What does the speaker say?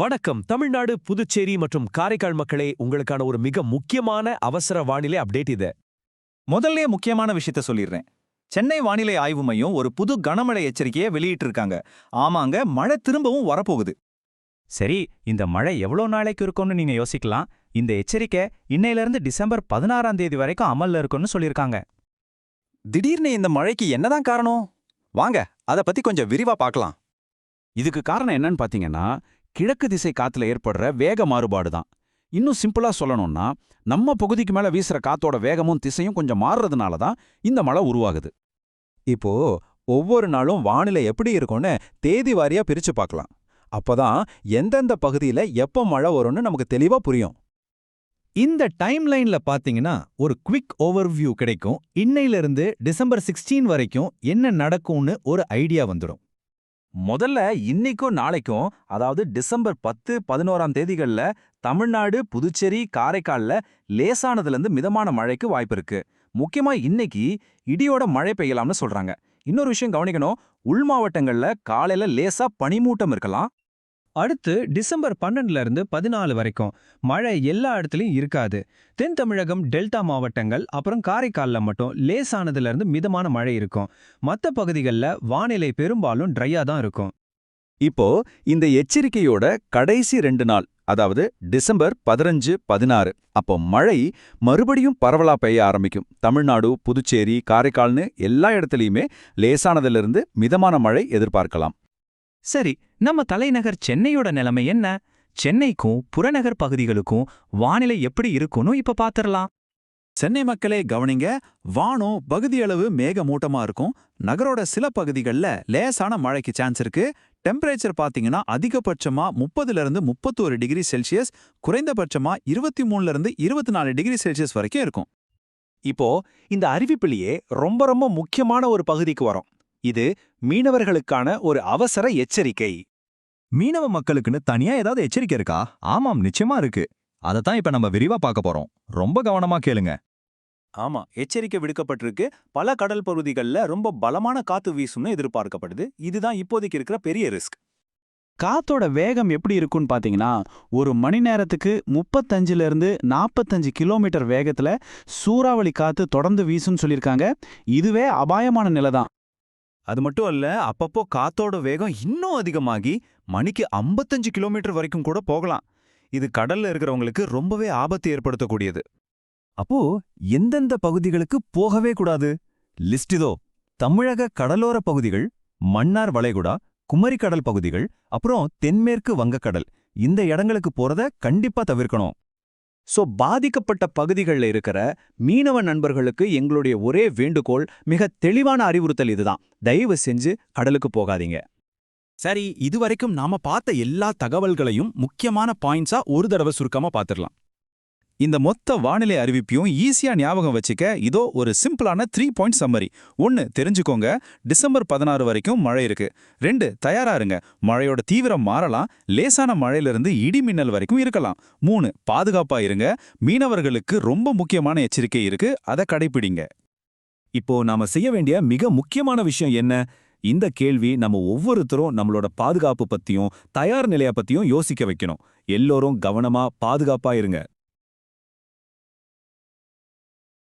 வணக்கம். தமிழ்நாடு புதுச்சேரி மற்றும் காரைக்கால் மக்களே உங்களுக்கான ஒரு மிக முக்கியமான அவசர வானிலை அப்டேட் இது. முதல்ல முக்கியமான விஷயத்த சொல்லிடுறேன் சென்னை வானிலை ஆய்வு மையம் ஒரு புது கனமழை எச்சரிக்கையை வெளியிட்டு இருக்காங்க ஆமாங்க மழை திரும்பவும் வரப்போகுது. சரி இந்த மழை எவ்வளோ நாளைக்கு இருக்கும்னு நீங்க யோசிக்கலாம். இந்த எச்சரிக்கை இன்னையிலிருந்து டிசம்பர் பதினாறாம் தேதி வரைக்கும் அமல்ல இருக்கும்னு சொல்லியிருக்காங்க திடீர்னு இந்த மழைக்கு என்னதான் காரணம்? வாங்க அத பத்தி கொஞ்சம் விரிவா பார்க்கலாம் இதுக்கு காரணம் என்னன்னு பாத்தீங்கன்னா கிழக்கு திசை காத்துல ஏற்படுற வேக மாறுபாடு தான் இன்னும் சிம்பிளா சொல்லணும்னா நம்ம பகுதிக்கு மேல வீசுற காத்தோட வேகமும் திசையும் கொஞ்சம் மாறுறதுனால தான் இந்த மழை உருவாகுது. இப்போ ஒவ்வொரு நாளும் வானிலை எப்படி இருக்கும்னு தேதி வாரியா பிரிச்சு பார்க்கலாம். அப்பதான் எந்தெந்த பகுதியில எப்ப மழை வரும்னு நமக்கு தெளிவா புரியும். இந்த டைம் லைன்ல பாத்தீங்கன்னா ஒரு குவிக் ஓவர்வியூ கிடைக்கும். இன்னையிலிருந்து டிசம்பர் 16 வரைக்கும் என்ன நடக்கும்னு ஒரு ஐடியா வந்துடும். முதல்ல இன்னைக்கும் நாளைக்கும் அதாவது டிசம்பர் பத்து பதினோராம் தேதிகள்ல தமிழ்நாடு புதுச்சேரி காரைக்கால்ல லேசானதுலேருந்து மிதமான மழைக்கு வாய்ப்பு இருக்கு. முக்கியமா இன்னைக்கு இடியோட மழை பெய்யலாம்னு சொல்றாங்க. இன்னொரு விஷயம் கவனிக்கணும் உள் மாவட்டங்கள்ல காலையில் லேசா பனிமூட்டம் இருக்கலாம். அடுத்து டிசம்பர் 12ல இருந்து பதினாலு வரைக்கும். மழை எல்லா இடத்துலயும் இருக்காது. தென் தமிழகம் டெல்டா மாவட்டங்கள் அப்புறம் காரைக்காலில் மட்டும் லேசானதுல இருந்து மிதமான மழை இருக்கும். மத்த பகுதிகளில் வானிலை பெரும்பாலும் ட்ரையா தான் இருக்கும். இப்போ இந்த எச்சரிக்கையோட கடைசி ரெண்டு நாள் அதாவது டிசம்பர் பதினஞ்சு பதினாறு அப்போ மழை மறுபடியும் பரவலா பெய்ய ஆரம்பிக்கும். தமிழ்நாடு புதுச்சேரி காரைக்கால்னு எல்லா இடத்துலயுமே லேசானதிலிருந்து மிதமான மழை எதிர்பார்க்கலாம். சரி நம்ம தலைநகர் சென்னையோட நிலைமை என்ன? சென்னைக்கும் புறநகர் பகுதிகளுக்கும் வானிலை எப்படி இருக்கும்னு இப்ப பாத்திரலாம். சென்னை மக்களே கவனிங்க. வானம் பகுதியளவு மேகமூட்டமா இருக்கும். நகரோட சில பகுதிகளில் லேசான மழைக்கு சான்ஸ் இருக்கு. டெம்பரேச்சர் பாத்தீங்கன்னா அதிகபட்சமா முப்பதுல இருந்து முப்பத்தோரு டிகிரி செல்சியஸ் குறைந்தபட்சமா இருபத்தி மூணுல இருந்து இருபத்தி நாலு டிகிரி செல்சியஸ் வரைக்கும் இருக்கும். இப்போ இந்த அறிவிப்பிலேயே ரொம்ப ரொம்ப முக்கியமான ஒரு பகுதிக்கு வரும். இது மீனவர்களுக்கான ஒரு அவசர எச்சரிக்கை. மீனவ மக்களுக்குன்னு தனியா ஏதாவது எச்சரிக்கை இருக்கா? ஆமாம் நிச்சயமா இருக்கு. அதைத்தான் இப்ப நம்ம விரிவா பார்க்க போறோம். ரொம்ப கவனமா கேளுங்க. ஆமா எச்சரிக்கை விடுக்கப்பட்டிருக்கு. பல கடல் பகுதிகளில் ரொம்ப பலமான காத்து வீசும்னு எதிர்பார்க்கப்படுது. இதுதான் இப்போதைக்கு இருக்கிற பெரிய ரிஸ்க். காத்தோட வேகம் எப்படி இருக்கும்னு பாத்தீங்கன்னா ஒரு மணி நேரத்துக்கு முப்பத்தஞ்சுல இருந்து நாற்பத்தஞ்சு கிலோமீட்டர் வேகத்துல சூறாவளி காத்து தொடர்ந்து வீசும்னு சொல்லியிருக்காங்க. இதுவே அபாயமான நிலை தான் அது மட்டும் அல்ல அப்பப்போ காத்தோட வேகம் இன்னும் அதிகமாகி மணிக்கு 55 கிலோமீட்டர் வரைக்கும் கூட போகலாம். இது கடல்ல இருக்கிறவங்களுக்கு ரொம்பவே ஆபத்து ஏற்படுத்தக்கூடியது. அப்போ எந்தெந்த பகுதிகளுக்கு போகவே கூடாது? லிஸ்ட் இதோ தமிழக கடலோர பகுதிகள் மன்னார் வளைகுடா குமரிக்கடல் பகுதிகள் அப்புறம் தென்மேற்கு வங்கக்கடல். இந்த இடங்களுக்கு போறத கண்டிப்பா தவிர்க்கணும். சோ பாதிக்கப்பட்ட பகுதிகளில் இருக்கிற மீனவ நண்பர்களுக்கு எங்களுடைய ஒரே வேண்டுகோள் மிக தெளிவான அறிவுறுத்தல் இதுதான். தயவு செஞ்சு கடலுக்கு போகாதீங்க. சரி இதுவரைக்கும் நாம பார்த்த எல்லா தகவல்களையும் முக்கியமான பாயிண்ட்ஸா ஒரு தடவை சுருக்கமா பாத்துடலாம் இந்த மொத்த வானிலை அறிவிப்பையும் ஈஸியா ஞாபகம் வச்சுக்க இதோ ஒரு சிம்பிளான த்ரீ பாயிண்ட் சம்மரி ஒன்னு தெரிஞ்சுக்கோங்க. டிசம்பர் பதினாறு வரைக்கும் மழை இருக்கு. ரெண்டு தயாரா இருங்க. மழையோட தீவிரம் மாறலாம். லேசான மழையிலிருந்து இடி மின்னல் வரைக்கும் இருக்கலாம். மூணு பாதுகாப்பா இருங்க. மீனவர்களுக்கு ரொம்ப முக்கியமான எச்சரிக்கை இருக்கு. அதை கடைபிடிங்க இப்போ நாம செய்ய வேண்டிய மிக முக்கியமான விஷயம் என்ன? இந்த கேள்வி நம்ம ஒவ்வொருத்தரும் நம்மளோட பாதுகாப்பு பத்தியும் தயார் நிலைய பத்தியும் யோசிக்க வைக்கணும். எல்லோரும் கவனமா பாதுகாப்பா இருங்க.